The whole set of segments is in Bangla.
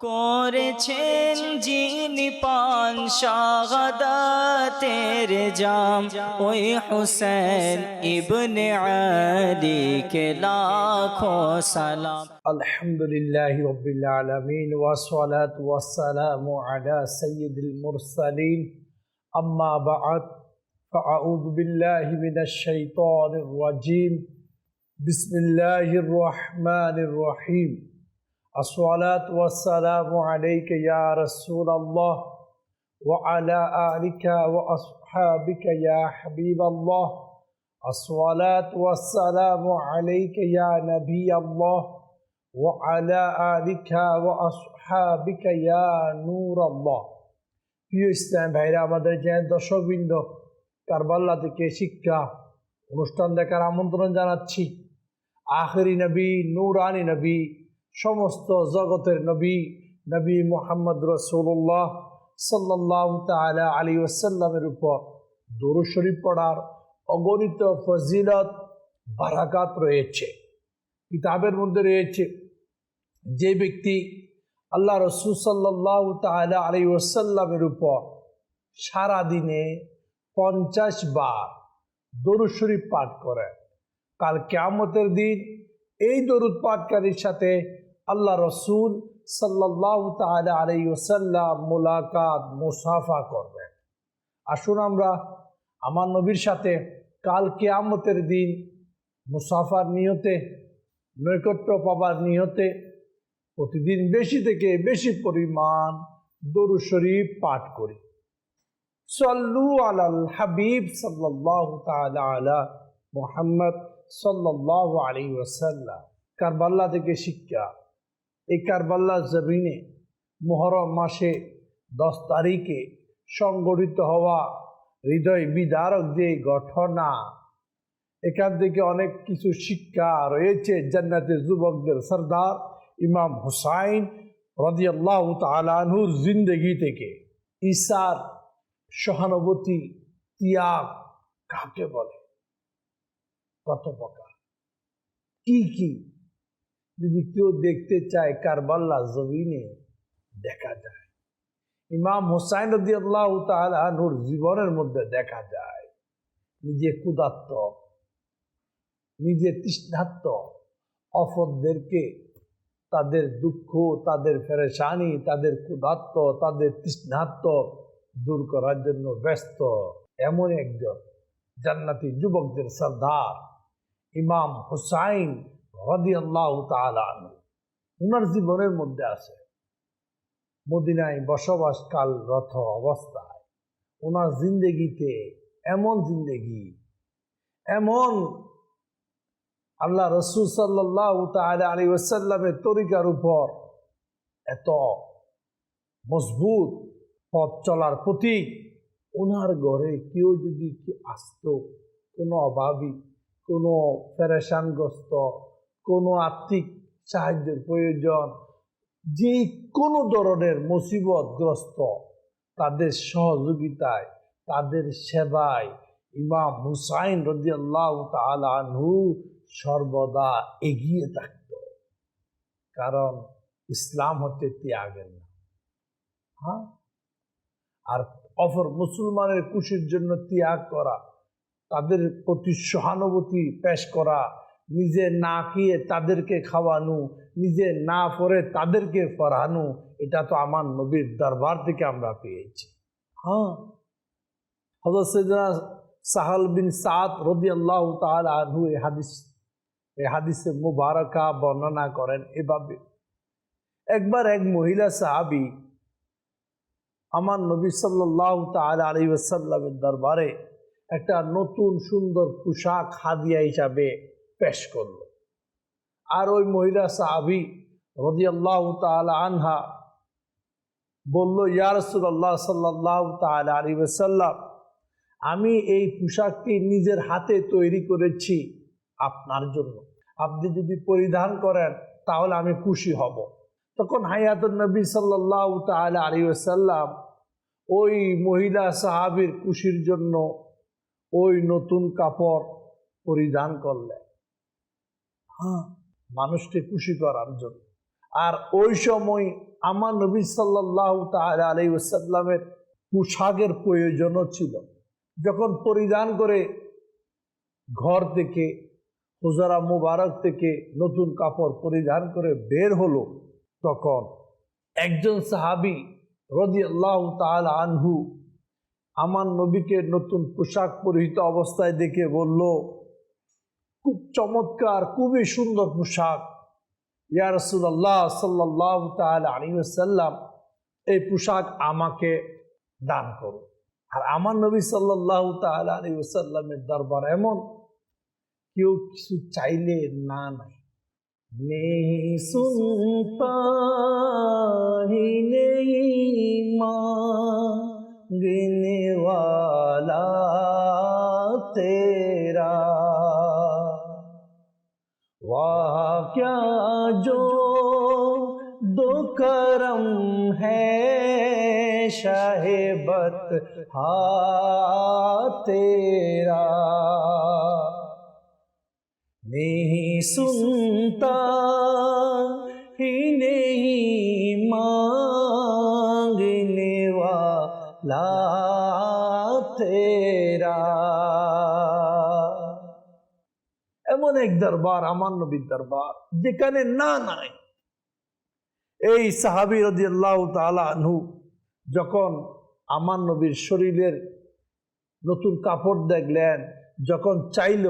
করেছেন যিনি পান শাহাদাতের জাম ওই হুসেন ইবনে আলী কে লাখো সালাম الحمد لله رب العالمين والصلاة والسلام على سيد المرسلين أما بعد فأعوذ بالله من الشيطان الرجيم بسم الله الرحمن الرحيم الصلاة والسلام عليك يا رسول الله وعلى آلك وأصحابك يا حبيب الله الصلاة والسلام عليك يا نبي الله وعلى آلك وأصحابك يا نور الله প্রিয় ইসলাম ভাইরা আমাদের যে দর্শকবৃন্দ কারবাল্লা থেকে শিক্ষা অনুষ্ঠান দেখার আমন্ত্রণ জানাচ্ছি আখেরি নবী নূরানি নবী সমস্ত জগতের নবী নবী মোহাম্মদ রসুল্লাহ সাল্লাহ তালা আলী ওসাল্লামের উপর দরু শরীফ পড়ার অগণিত ফজিলত, বারাকাত রয়েছে। কিতাবের মধ্যে রয়েছে, যে ব্যক্তি আল্লাহ রসুল সাল্লাহ তালা আলী ওসাল্লামের উপর সারাদিনে পঞ্চাশ বার দরুদ শরীফ পাঠ করে কাল কেয়ামতের দিন এই দরুদ পাঠকারীর সাথে আল্লাহ রসুল সাল্লাহ তালা আলী ওসাল্লাম মোলাকাত, মুসাফা করবেন। আসুন আমরা আমার নবীর সাথে কাল কেয়ামতের দিন মুসাফার নিয়তে, নৈকট্য পাবার নিয়তে প্রতিদিন বেশি থেকে বেশি পরিমাণ দরু শরীফ পাঠ করি। সল্লু আলাল হাবিব সাল্লাহ আলা মোহাম্মদ সাল্লাহ আলী ওসাল্লাম কারবাল্লা থেকে শিক্ষা। এই কারবাল্লা জমিনে মহরম মাসে দশ তারিখে সংগঠিত হওয়া হৃদয় বিদারক যে ঘটনা, এখান থেকে অনেক কিছু শিক্ষা রয়েছে জান্নাতে যুবকদের সর্দার ইমাম হুসাইন রদিয়াল্লাহ তালানুর জিন্দগি থেকে। ঈশার সহানুভূতি ত্যাগ কাকে বলে? কত প্রকার? কি কি? যদি কেউ দেখতে চায় কারবাল্লা জমিনে, দেখা যায়। ইমাম হুসাইন রদি আল্লাহ তালুর জীবনের মধ্যে দেখা যায়। নিজে ক্ষুদাত্ত নিজে তৃষ্ণাত্ম অপরদেরকে তাদের দুঃখ, তাদের ফেরেশানি, তাদের ক্ষুধাত্ম তাদের তৃষ্ণাত্ম দূর করার জন্য ব্যস্ত। এমন একজন জান্নাতি যুবকদের সর্দার, ইমাম হুসাইন উনার জীবনের মধ্যে আছে। মদিনায় বসবাসকালরত অবস্থায় ওনার জিন্দেগিতে এমন জিন্দেগি, এমন আল্লাহ রসুল সাল্লাহ তাল আলী ওসাল্লামের তরিকার উপর এত মজবুত পথ চলার প্রতীক। ওনার ঘরে কেউ যদি আসত, কোনো অভাবী, কোনো ফেরেশানগ্রস্ত কোনো আর্থিক সাহায্যের প্রয়োজন, যে কোনো ধরনের মুসিবতগ্রস্ত, তাদের সহযোগিতায়, তাদের সেবায় ইমাম হুসাইন রদিয়াল্লাহ তালহু সর্বদা এগিয়ে থাকত। কারণ ইসলাম হচ্ছে ত্যাগের না হ্যাঁ? আর অপর মুসলমানের খুশির জন্য ত্যাগ করা, তাদের প্রতি সহানুভূতি পেশ করা নিজে না খেয়ে তাদেরকে খাওয়ানো, নিজে না পরে তাদেরকে পড়ানো, এটা তো আমার নবীর দরবার থেকে আমরা পেয়েছি। হ্যাঁ। হজরত সৈদনা সাহাল বিন সাদ রদি আল্লাহ তাল আনহু এ হাদিস, এ হাদিসে মুবারকা বর্ণনা করেন এভাবে, একবার এক মহিলা সাহাবি আমার নবী সাল্লাহ তাল আলী ওসাল্লামের দরবারে একটা নতুন সুন্দর পোশাক হাদিয়া হিসাবে পেশ করল। আর ওই মহিলা সাহাবি রদিয়াল্লাহ তাল আনহা বলল ইয়ারসুল্লাহ সাল্লাহ তাল আলী আমি এই পোশাকটি নিজের হাতে তৈরি করেছি আপনার জন্য। আপনি যদি পরিধান করেন, তাহলে আমি খুশি হব। তখন হায়াতুল নবী সাল্লাহ তাল আলী ওসাল্লাম ওই মহিলা সাহাবির খুশির জন্য ওই নতুন কাপড় পরিধান করলেন। হ্যাঁ মানুষকে খুশি করার জন্য। আর ওই সময় আমার নবী সাল্লাহ তাল আলাই ওসাল্লামের পোশাকের প্রয়োজনও ছিল। যখন পরিধান করে ঘর থেকে হুজারা মুবারক থেকে নতুন কাপড় পরিধান করে বের হলো, তখন একজন সাহাবি রদি আল্লাহ তাল আনহু আমার নবীকে নতুন পোশাক পরিহিত অবস্থায় দেখে বলল চমৎকার, খুবই সুন্দর পোশাক। ইয়ারসুল্লাহ সাল্লাহ তাল আলিউসাল্লাম এই পোশাক আমাকে দান করো আর আমার নবী সাল্লাহ তাল আলিউসাল্লামের দরবার এমন, কেউ কিছু চাইলে না নাই नहीं सुनता کیا جو دو کرم ہے شاہ بت ہا تیرا نہیں سنتا ہی نہیں مانگنے والا تیرا এক দরবার, আমার নবীর দরবার, যেখানে না নাই। এই সাহাবি রদি আল্লাহ যখন আমার নবীর শরীরের নতুন কাপড় দেখলেন, যখন চাইল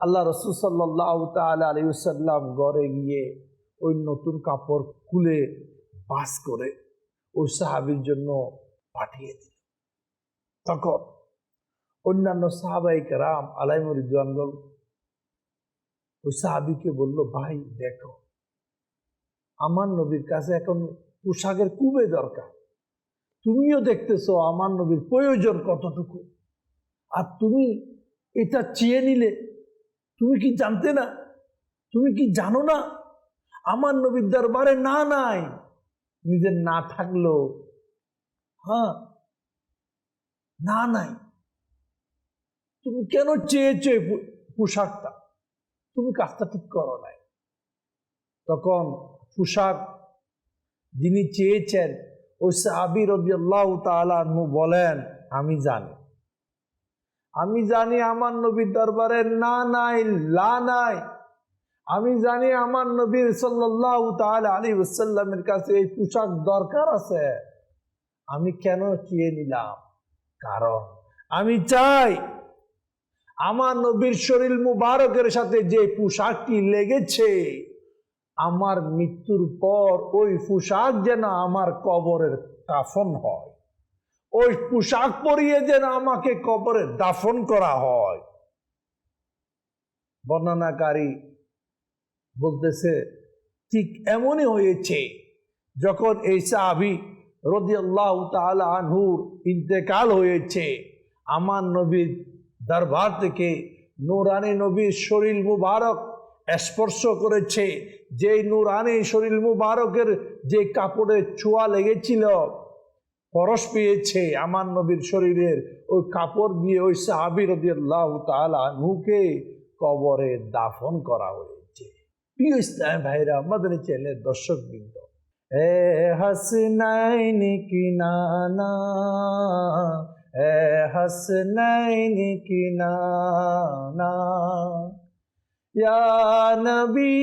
আল্লাহ রসুল সাল্লাহ তাল আলিউসাল্লাম ঘরে গিয়ে ওই নতুন কাপড় খুলে বাস করে ওই সাহাবির জন্য পাঠিয়ে দিল। তখন অন্যান্য সাহাবাই রাম আলাইমরিদানগল ওই সাহাবিকে বলল, ভাই, দেখো, আমার নবীর কাছে এখন পোশাকের খুবই দরকার। তুমিও দেখতেছো আমার নবীর প্রয়োজন কতটুকু? আর তুমি এটা চেয়ে নিলে, তুমি কি জানতে না? তুমি কি জানো না? আমার নবীর দরবারে না, নাই। নিজের না থাকল হ্যাঁ না, নাই। তুমি কেন চেয়েছো পো- পোশাকটা? তুমি কাজটা ঠিক করো নাই। তখন পোশাক যিনি চেয়েছেন, ওই সাহাবি রদিয়াল্লাহ তালু বলেন, আমি জানি। আমি জানি আমার নবীর দরবারে না নাই, লা নাই। আমি জানি আমার নবীর সাল্লাহ তাল আলী ওসাল্লামের কাছে এই পোশাক দরকার আছে। আমি কেন চেয়ে নিলাম? কারণ আমি চাই আমার নবীর শরীর মুবারকের সাথে যে পোশাকটি লেগেছে, আমার মৃত্যুর পর ওই পোশাক যেন আমার কবরের কাফন হয়। ওই পোশাক পরিয়ে যেন আমাকে কবরে দাফন করা হয়। বর্ণনাকারী বলতেছে, ঠিক এমনই হয়েছে যখন এই সাহাবি রদিয়াল্লাহ তাআলা আনহুর ইন্তেকাল হয়েছে। আমার নবীর দরবার থেকে নুরানি নবীর শরীর মুবারক স্পর্শ করেছে। যেই নুরানি শরীর মুবারকের যে কাপড়ের ছোঁয়া লেগেছিল, পরশ পেয়েছে আমার নবীর শরীরের। ওই কাপড় দিয়ে ওই সাহাবি রদিয়াল্লাহ তাআলা আনহুকে কবরে দাফন করা হয়েছে। প্রিয় ইসলাম ভাইরা, আমাদের চ্যানেলের দর্শক বৃন্দ এ হাসনাইন কি নানা এ হাসনাইন কি নানা ইয়া নবী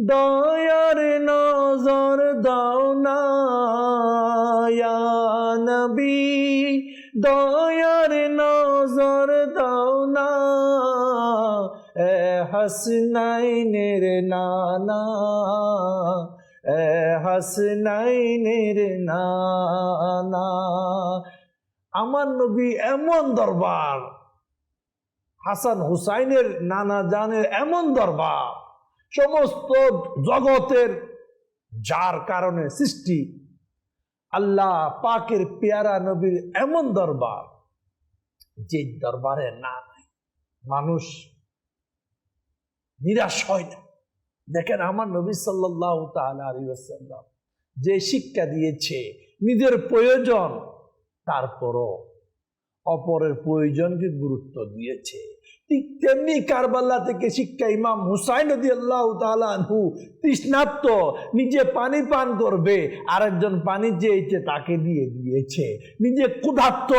দয়ার নজর দাও না ইয়া নবী দয়ার নজর দাও না এ হাসনাইনের নানা এ হাসনাইনের নানা আমার নবী এমন দরবার। হাসান হুসাইনের, নানা জানের এমন দরবার। সমস্ত জগতের যার কারণে সৃষ্টি। আল্লাহ পাকের পেয়ারা নবীর এমন দরবার, যে দরবারে না নাই। মানুষ নিরাশ হয় না। দেখেন আমার নবী সাল্লাহ তাল্লাম যে শিক্ষা দিয়েছে, নিজের প্রয়োজন তারপরও অপরের প্রয়োজনকে গুরুত্ব দিয়েছে। ঠিক তেমনি কারবাল্লা থেকে শিক্ষা ইমাম হুসাইন আল্লাহ তালু নিজে পানি পান করবে, আরেকজন পানি চেয়েছে তাকে দিয়ে দিয়েছে। নিজে ক্ষুধার্ত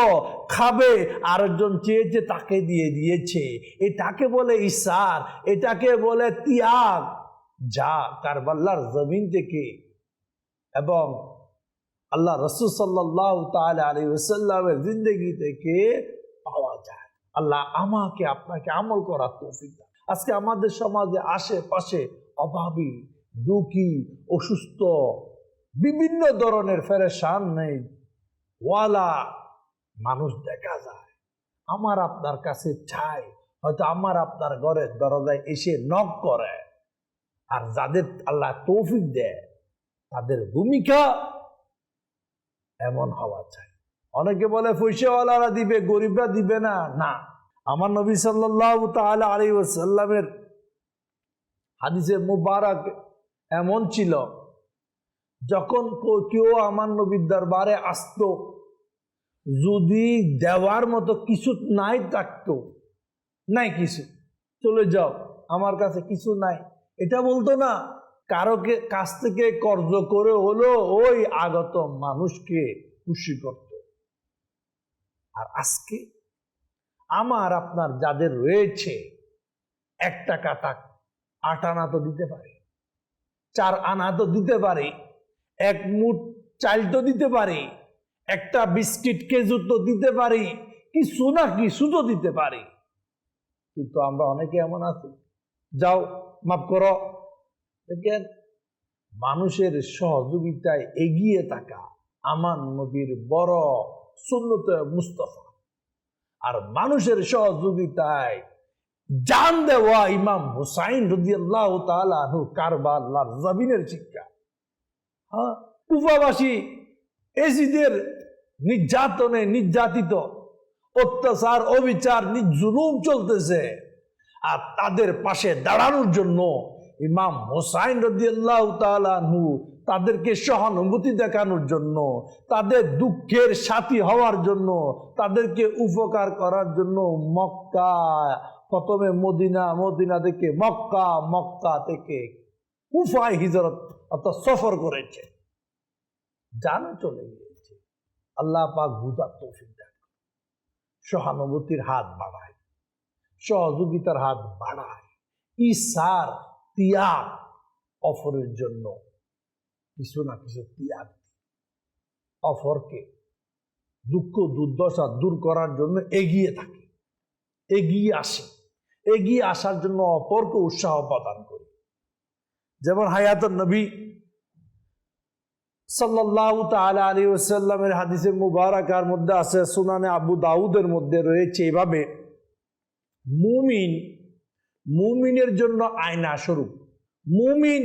খাবে, আরেকজন চেয়েছে তাকে দিয়ে দিয়েছে। এটাকে বলে ইসার, এটাকে বলে ত্যাগ। যা কারবাল্লার জমিন থেকে এবং আল্লাহ রসুল সাল্লাহ তালা আলী ওসাল্লামের জিন্দগি থেকে পাওয়া যায়। আল্লাহ আমাকে, আপনাকে আমল করার তৌফিক। আজকে আমাদের সমাজে আশেপাশে অভাবী, দুঃখী, অসুস্থ, বিভিন্ন ধরনের ফেরেশান নেই। ওয়ালা মানুষ দেখা যায়। আমার আপনার কাছে চাই, হয়তো আমার আপনার ঘরের দরজায় এসে নক করে। আর যাদের আল্লাহ তৌফিক দেয়, তাদের ভূমিকা এমন হওয়া চাই। অনেকে বলে, পয়সাওয়ালারা দিবে, গরিবরা দিবে না। না। আমার নবী সাল্লাহ তাহলে আলী ওসাল্লামের হাদিসে মুবারক এমন ছিল, যখন কেউ আমার নবীর দরবারে আসতো, যদি দেওয়ার মতো কিছু নাই থাকতো, নাই কিছু, চলে যাও, আমার কাছে কিছু নাই। এটা বলতো না কারোকে কাছ থেকে কর্জ করে হলো ওই আগত মানুষকে খুশি করত। আর আজকে আমার, আপনার যাদের রয়েছে, এক টাকা টাক আট আনা তো দিতে পারে, চার আনা তো দিতে পারে, এক মুঠ চাল তো দিতে পারে, একটা বিস্কিট খেজুর তো দিতে পারি, কিছু না কিছু তো দিতে পারি। কিন্তু আমরা অনেকে এমন আছি, যাও, মাফ করো দেখেন, মানুষের সহযোগিতায় এগিয়ে থাকা আমার নবীর বড় সুন্নত মুস্তফা। আর মানুষের সহযোগিতায় জান দেওয়া ইমাম হুসাইন তালু কারবাল্লার জমিনের শিক্ষা। হ্যাঁ কুফাবাসী এজিদের নির্যাতনে নির্যাতিত, অত্যাচার, অবিচার জুলুম চলতেছে। আর তাদের পাশে দাঁড়ানোর জন্য ইমাম হোসাইন রদিয়াল্লাহ তালু তাদেরকে সহানুভূতি দেখানোর জন্য, তাদের দুঃখের সাথী হওয়ার জন্য, তাদেরকে উপকার করার জন্য মক্কা, প্রথমে মদিনা মদিনা থেকে মক্কা মক্কা থেকে কুফায় হিজরত অর্থাৎ সফর করেছে। জান চলে গিয়েছে। আল্লাহ পাক বুঝার দেন সহানুভূতির হাত বাড়ায়। সহযোগিতার হাত বাড়ায়। ইসার ত্যাগ অফরের জন্য। কিছু না কিছু ত্যাগ। অফরকে দুঃখ, দুর্দশা দূর করার জন্য এগিয়ে থাকে। এগিয়ে আসে। এগিয়ে আসার জন্য অপরকে উৎসাহ প্রদান করি। যেমন হায়াত নবী সাল্লাহ তালা আলী ওসাল্লামের হাদিসে মুবারাকার মধ্যে আছে, সুনানে আবু দাউদের মধ্যে রয়েছে। এভাবে মুমিন মুমিনের জন্য আয়না স্বরূপ। মুমিন,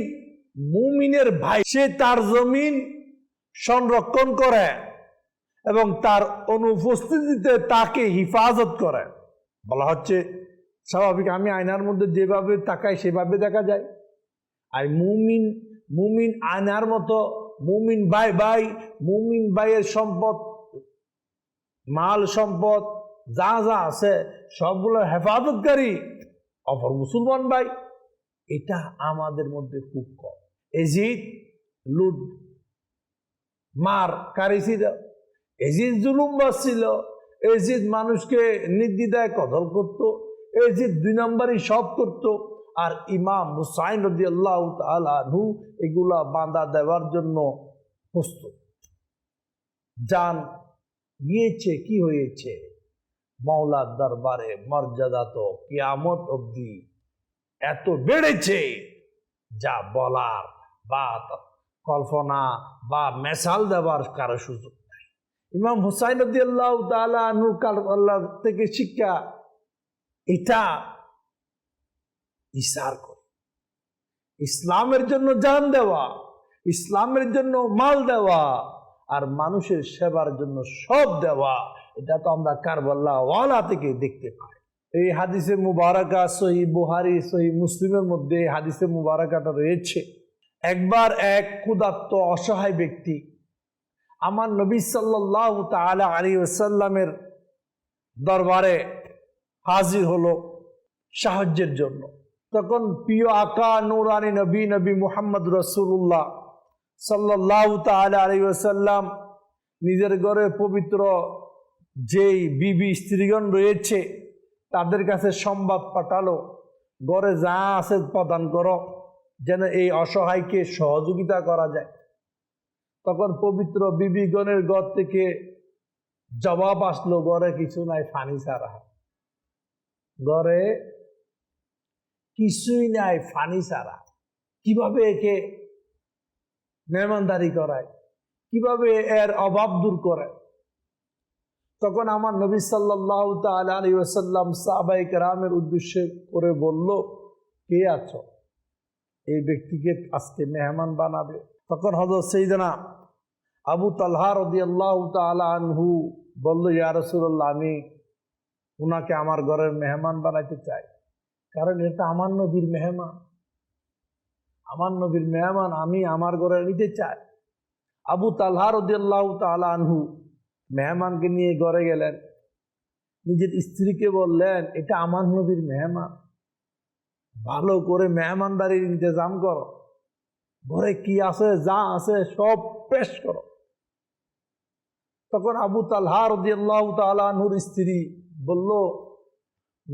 মুমিনের ভাই, সে তার জমিন সংরক্ষণ করে এবং তার অনুপস্থিতিতে তাকে হিফাজত করে। বলা হচ্ছে, স্বাভাবিক, আমি আয়নার মধ্যে যেভাবে তাকাই, সেভাবে দেখা যায়। আর মুমিন মুমিন আয়নার মতো, মুমিন ভাই ভাই, মুমিন ভাইয়ের সম্পদ, মাল সম্পদ, যা যা আছে, সবগুলো হেফাজতকারী অপর মুসলমান ভাই, এটা আমাদের মধ্যে খুব কম। এজিদ, লুট, মার কারিছিল এজিদ জুলুম বাসছিল এজিদ মানুষকে নির্দিদায় কদল করত। এজিদ দুই নম্বরই সব করত। আর ইমাম হুসাইন রদি আল্লাহ তালু এগুলা বাঁধা দেওয়ার জন্য প্রস্তুত। যান গিয়েছে, কি হয়েছে? মাওলার দরবারে মর্যাদা তো কিয়ামত অবধি এত বেড়েছে যা বলার বা কল্পনা বা মেসাল দেওয়ার কারও সুযোগ নাই। ইমাম হুসাইন আল্লাহ থেকে শিক্ষা, এটা ইসার করে। ইসলামের জন্য জান দেওয়া, ইসলামের জন্য মাল দেওয়া, আর মানুষের সেবার জন্য সব দেওয়া এটা তো আমরা কারবাল্লা ওয়ালা থেকে দেখতে পাই। এই হাদিসে মুবারাকা, সহি বুহারি, সহি মুসলিমের মধ্যে এই হাদিসে মুবারাকাটা রয়েছে। একবার এক ক্ষুদাত্ত অসহায় ব্যক্তি আমার নবী সাল্লাহ তালা আলী ওসাল্লামের দরবারে হাজির হলো সাহায্যের জন্য। তখন প্রিয় আকা, নুরানি নবী নবী মুহাম্মদ রসুল্লাহ সাল্লাহ তালা আলী ওসাল্লাম নিজের ঘরে পবিত্র যেই বিবি স্ত্রীগণ রয়েছে, তাদের কাছে সংবাদ পাঠালো। ঘরে যা আছে প্রদান করো, যেন এই অসহায়কে সহযোগিতা করা যায়। তখন পবিত্র বিবিগণের ঘর থেকে জবাব আসলো, ঘরে কিছু নাই, ফানি ছাড়া ঘরে কিছুই নাই, ফানি ছাড়া কীভাবে একে মেহমানদারি করায়? কীভাবে এর অভাব দূর করে তখন আমার নবী সাল্লাহ তাল আলী ওসাল্লাম সাহাবাই রামের উদ্দেশ্যে করে বলল, কে আছো? এই ব্যক্তিকে আজকে মেহমান বানাবে। তখন হজরত সেইদানা আবু তালহা রদি আল্লাহ আনহু বলল, ইয়া রসুল্লাহ আমি উনাকে আমার ঘরের মেহমান বানাইতে চাই। কারণ এটা আমার নবীর মেহমান। আমার নবীর মেহমান আমি আমার ঘরে নিতে চাই। আবু তালহা রদি আল্লাহ আনহু মেহমানকে নিয়ে ঘরে গেলেন। নিজের স্ত্রীকে বললেন, এটা আমার নবীর মেহমান। ভালো করে মেহমানদারির ইন্তজাম করো। ঘরে কি আছে, যা আছে, সব পেশ করো। তখন আবু তালহা রদিয়াল্লাহ তালাহুর স্ত্রী বলল,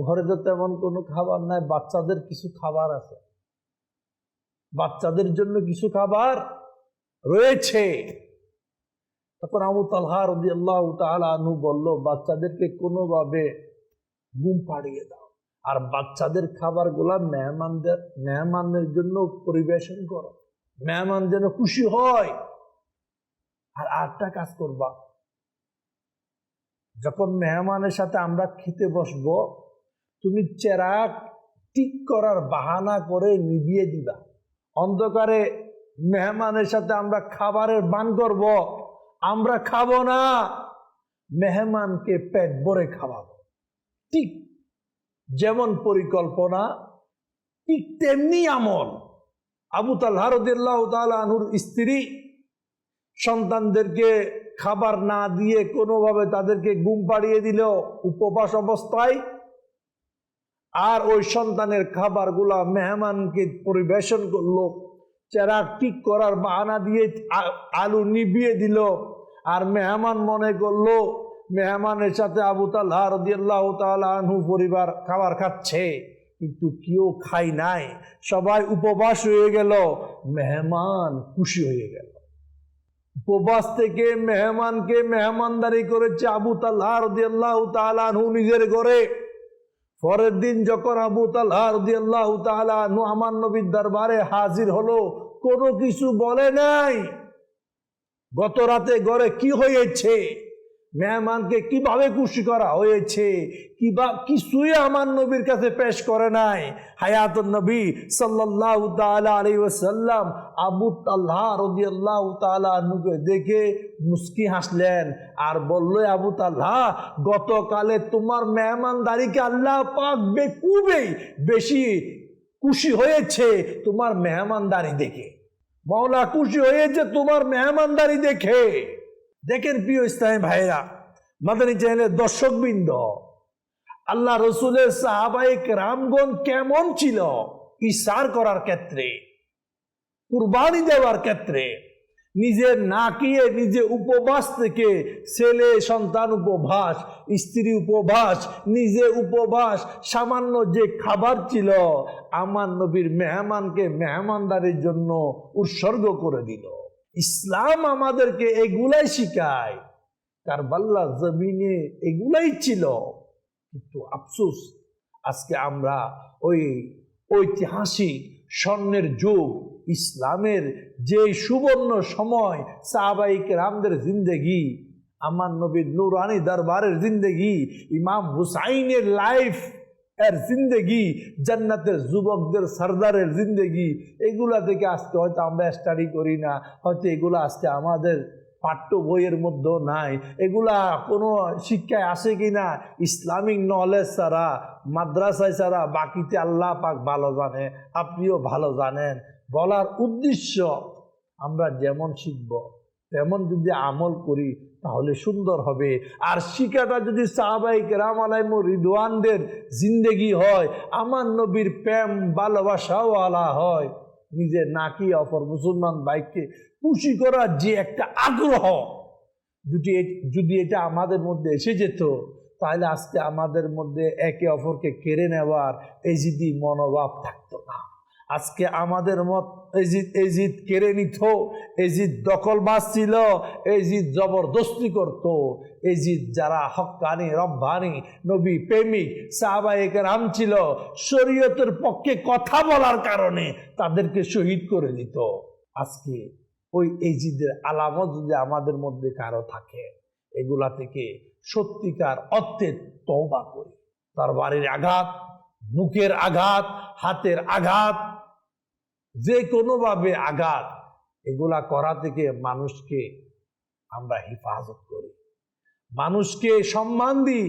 ঘরে তো তেমন কোনো খাবার নাই, বাচ্চাদের কিছু খাবার আছে। বাচ্চাদের জন্য কিছু খাবার রয়েছে। তখন আবু তালহা রদি আল্লাহ তালু বলল, বাচ্চাদেরকে কোনোভাবে ঘুম পাড়িয়ে দাও। আর বাচ্চাদের খাবারগুলা মেহমানদের মেহমানদের জন্য পরিবেশন করো। মেহমান যেন খুশি হয়। আর আরেকটা কাজ করবা। যখন মেহমানের সাথে আমরা খেতে বসব, তুমি চেরাক ঠিক করার বাহানা করে নিভিয়ে দিবা। অন্ধকারে মেহমানের সাথে আমরা খাবারের বান করব। আমরা খাব না। মেহমানকে পেট ভরে খাওয়াবো। ঠিক যেমন পরিকল্পনা, ঠিক তেমনি আমল। আবু তালহারদুল্লাহ তালুর স্ত্রী সন্তানদেরকে খাবার না দিয়ে কোনোভাবে তাদেরকে ঘুম পাড়িয়ে দিল উপবাস অবস্থায়, আর ওই সন্তানের খাবারগুলা মেহমানকে পরিবেশন করল চেরাক ঠিক করার বাহানা দিয়ে আলু নিবিয়ে দিল। আর মেহমান মনে করল, মেহমানের সাথে আবু তাল্লাহ রদিয়াল্লাহ তালু পরিবার খাবার খাচ্ছে, কিন্তু কেউ খাই নাই। সবাই উপবাস হয়ে গেল। মেহমান খুশি হয়ে গেল। উপবাস থেকে মেহমানকে মেহমানদারি করেছে আবু তাল্লাহ রদিয়াল্লাহ তালু নিজের ঘরে। পরের দিন যখন আবু তাল্লাহ আমার নবীর দরবারে হাজির হলো, কোনো কিছু বলে নাই। গত রাতে ঘরে কি হয়েছে? মেহমানকে কীভাবে খুশি করা হয়েছে? কিবা, কিছুই আমার নবীর কাছে পেশ করে নাই। হায়াত নবী সাল্লাহ আলী ওসাল্লাম আবু তাল্লাহ রদি আল্লাহ তালুকে দেখে মুস্কি হাসলেন। আর বলল আবু তাল্লাহ গতকালে তোমার মেহমানদারিকে আল্লাহ পাক বেকুবেই বেশি খুশি হয়েছে তোমার মেহমানদারি দেখে। মৌলা খুশি হয়েছে তোমার মেহমানদারি দেখে। দেখেন প্রিয় ইসলামী ভাইরা মাদানী চ্যানেলের দর্শকবৃন্দ, আল্লাহ রসুলের সাহাবাহিক রামগণ কেমন ছিল? ইসার করার ক্ষেত্রে, কুরবানি দেওয়ার ক্ষেত্রে নিজের না কিয়ে নিজে উপবাস থেকে ছেলে, সন্তান উপবাস, স্ত্রী উপবাস, নিজে উপবাস, সামান্য যে খাবার ছিল, আমার নবীর মেহমানকে মেহমানদারির জন্য উৎসর্গ করে দিল। ইসলাম আমাদেরকে এগুলাই শিখায়। কার কারবাল্লা জমিনে এগুলাই ছিল। কিন্তু আফসোস, আজকে আমরা ওই ঐতিহাসিক স্বর্ণের যুগ, ইসলামের যে সুবর্ণ সময় সাহাবাইক রামদের জিন্দেগি, আমার নবীর নুরানি দরবারের জিন্দেগি, ইমাম হুসাইনের লাইফ এর জিন্দেগি, জান্নাতের যুবকদের সর্দারের জিন্দেগি, এগুলা থেকে আজকে হয়তো আমরা স্টাডি করি না, হয়তো এগুলো আজকে আমাদের পাঠ্য বইয়ের মধ্যেও নাই। এগুলা কোনো শিক্ষায় আসে কি না ইসলামিক নলেজ ছাড়া, মাদ্রাসায় ছাড়া বাকিতে আল্লাহ পাক ভালো জানে, আপনিও ভালো জানেন। বলার উদ্দেশ্য আমরা যেমন শিখব তেমন যদি আমল করি, তাহলে সুন্দর হবে। আর শিকাটা যদি সাহাবাহিক রাম আলাইম রিদওয়ানদের জিন্দেগি হয়, আমার নবীর প্রেম, ভালোবাসাও আলা হয়। নিজের নাকি অপর মুসলমান বাইককে খুশি করার যে একটা আগ্রহ, যদি যদি এটা আমাদের মধ্যে এসে যেত, তাহলে আজকে আমাদের মধ্যে একে অপরকে কেড়ে নেওয়ার এজিদি মনোভাব থাকতো না। আজকে আমাদের মত এজিদ এজিদ কেড়ে নিত এজিদ দখলবাজ ছিল এজিদ জবরদস্তি করত এজিদ যারা হক্কানি, রব্বানি, নবী প্রেমিক সাহাবাহিক রাম ছিল, শরীয়তের পক্ষে কথা বলার কারণে তাদেরকে শহীদ করে দিত। আজকে ওই এজিদের আলামত যদি আমাদের মধ্যে কারও থাকে, এগুলা থেকে সত্যিকার অর্থে তওবা করি। তার বাড়ির আঘাত, মুখের আঘাত, হাতের আঘাত যে কোনোভাবে আঘাত এগুলা করা থেকে মানুষকে আমরা হেফাজত করি। মানুষকে সম্মান দিই,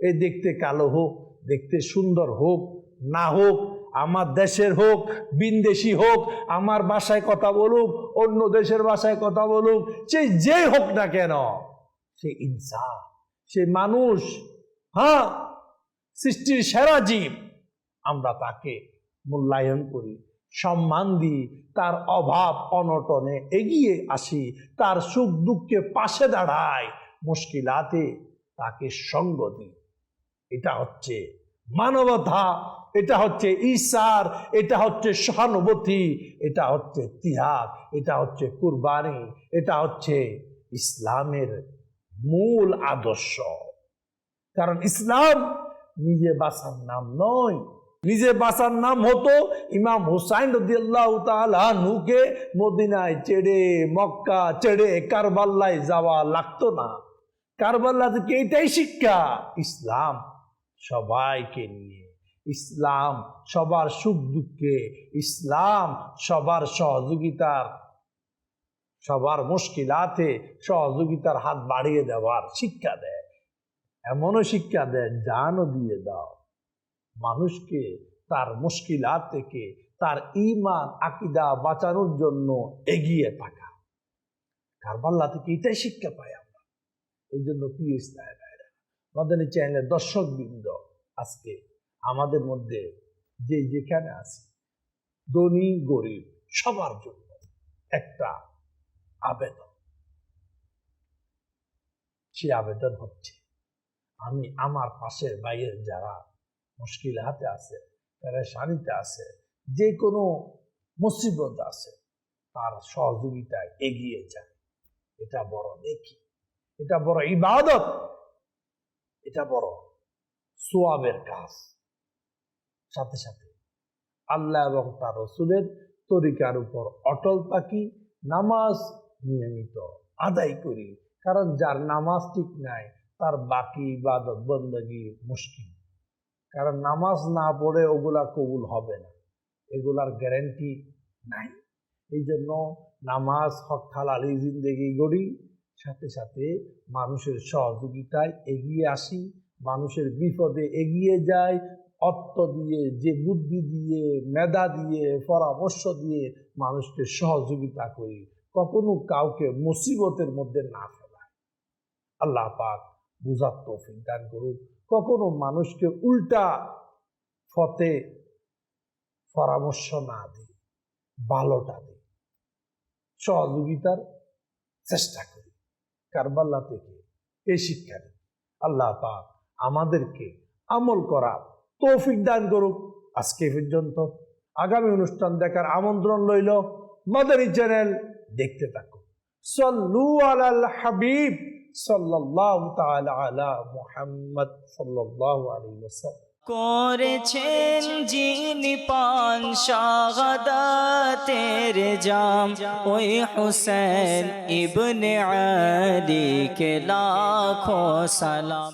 এ দেখতে কালো হোক, দেখতে সুন্দর হোক, না হোক, আমার দেশের হোক, বিনদেশি হোক, আমার ভাষায় কথা বলুক, অন্য দেশের ভাষায় কথা বলুক, সে যে হোক না কেন, সে ইনসান, সে মানুষ হ্যাঁ সৃষ্টির সেরা জীব, আমরা তাকে মূল্যায়ন করি। সম্মান দিই, তার অভাব অনটনে এগিয়ে আসি, তার সুখ দুঃখে পাশে দাঁড়াই, মুশকিলাতে তাকে সঙ্গ দিই। এটা হচ্ছে মানবতা, এটা হচ্ছে ঈশার, এটা হচ্ছে সহানুভূতি, এটা হচ্ছে তিহাগ এটা হচ্ছে কুরবানি, এটা হচ্ছে ইসলামের মূল আদর্শ। কারণ ইসলাম নিজে বাসার নাম নয় নিজে বাসার নাম হতো ইমাম হুসাইন রদিয়াল্লাহ মদিনায় চেড়ে মক্কা চেড়ে কারবাল্লায় যাওয়া লাগতো না। কারবাল্লা থেকে এটাই শিক্ষা, ইসলাম সবাইকে নিয়ে, ইসলাম সবার সুখ দুঃখে, ইসলাম সবার সহযোগিতার, সবার মুশকিলাতে সহযোগিতার হাত বাড়িয়ে দেওয়ার শিক্ষা দেয়। এমনও শিক্ষা দেয়, জানও দিয়ে দাও। মানুষকে তার মুশকিলাত থেকে, তার ইমান আকিদা বাঁচানোর জন্য এগিয়ে থাকা। কারবাল্লা থেকে এটাই শিক্ষা পাই আমরা। এই জন্য প্রিয় ইসলাম ভাইরা মাদানী চ্যানেলের আজকে আমাদের মধ্যে যে যেখানে আছে, ধনী, গরিব, সবার জন্য একটা আবেদন। সে আবেদন হচ্ছে, আমি আমার পাশের বাইরের যারা মুশকিল হাতে আছে, পেরেশানিতে আছে যে কোনো মুসিবত আছে, তার সহযোগিতায় এগিয়ে যায়। এটা বড় নেকি, এটা বড় ইবাদত, এটা বড় সোয়াবের কাজ। সাথে সাথে আল্লাহ এবং তার রসুলের তরিকার উপর অটল থাকি, নামাজ নিয়মিত আদায় করি, কারণ যার নামাজ ঠিক নাই, তার বাকি ইবাদত বন্দগি মুশকিল। কারণ নামাজ না পড়ে ওগুলা কবুল হবে না। এগুলার গ্যারেন্টি নাই। এই জন্য নামাজ, হক হালালি জিন্দেগি গড়ি, সাথে সাথে মানুষের সহযোগিতায় এগিয়ে আসি, মানুষের বিপদে এগিয়ে যায় অর্থ দিয়ে, যে বুদ্ধি দিয়ে, মেধা দিয়ে, পরামর্শ দিয়ে মানুষকে সহযোগিতা করি। কখনো কাউকে মুসিবতের মধ্যে না ফেলায় আল্লাহ পাক বুঝার তৌফিক দান করুক কখনো মানুষকে উল্টা ফতে পরামর্শ না দিই ভালোটা দিই সহযোগিতার চেষ্টা করি। কারবাল্লা থেকে এই শিক্ষা দিই আল্লাহ পাক আমাদেরকে আমল করা তৌফিক দান করুক। আজকে পর্যন্ত। আগামী অনুষ্ঠান দেখার আমন্ত্রণ রইল মাদারি চ্যানেল দেখতে থাকুন। সল্লু আলাল হাবিব। তাআলা আলা মুহাম্মদ সাল্লাল্লাহু আলাইহি ওয়াসাল্লাম। করেছেন যিনি পান শাহাদাতের জাম। ওই হুসেন ইবনে আলী কে লাখো সালাম।